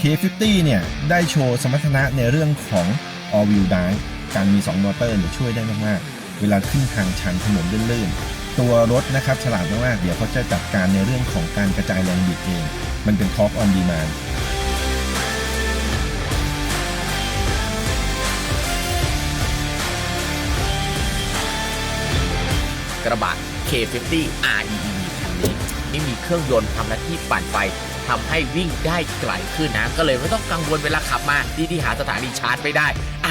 K50 เนี่ยได้โชว์สมรรถนะในเรื่องของ all wheel drive การมี 2 มอเตอร์เนี่ยช่วยได้มากๆ เวลาขึ้นทางชันถนนลื่นๆ ตัวรถนะครับฉลาดมากๆ เดี๋ยวเขาจะจัดการในเรื่องของการกระจายแรงบิดเอง มันเป็น torque on demand กระบะ K50 REEV คันนี้ นี่มีเครื่องยนต์ทำหน้าที่ปั่นไฟ ทำให้วิ่งได้ไกลขึ้นนะ ก็เลยไม่ต้องกังวลเวลาขับมาที่ที่หาสถานีชาร์จไม่ได้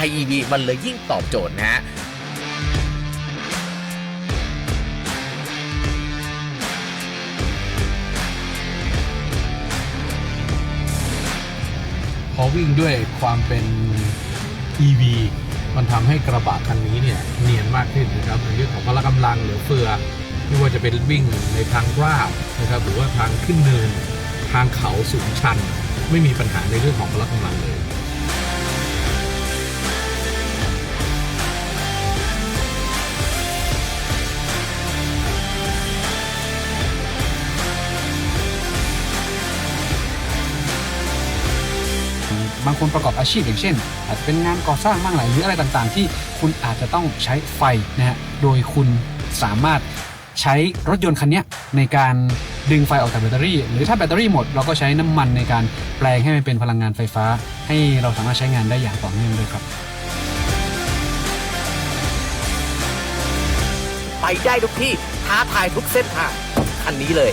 REV มันเลยยิ่งตอบโจทย์นะฮะพอวิ่งด้วยความเป็น EV มันทำให้กระบะคันนี้เนี่ยเนียนมากขึ้นนะครับในเรื่องของพละกำลังเหลือเฟือไม่ว่าจะเป็นวิ่งในทางราบนะครับหรือว่าทางขึ้นเนิน ทางเขาสูงชัน ไม่มีปัญหาในเรื่องของพละกำลังเลยบางคนประกอบอาชีพอย่างเช่น อาจจะเป็นงานก่อสร้างบ้างหลายหรืออะไรต่างๆ ที่คุณอาจจะต้องใช้ไฟนะฮะโดยคุณสามารถใช้รถยนต์คันนี้ในการดึงไฟออกจากแบตเตอรี่ หรือถ้าแบตเตอรี่หมดเราก็ใช้น้ำมันในการแปลงให้มันเป็นพลังงานไฟฟ้า ให้เราสามารถใช้งานได้อย่างต่อเนื่องด้วยครับ ไปได้ทุกที่ท้าทายทุกเส้นทางคันนี้เลย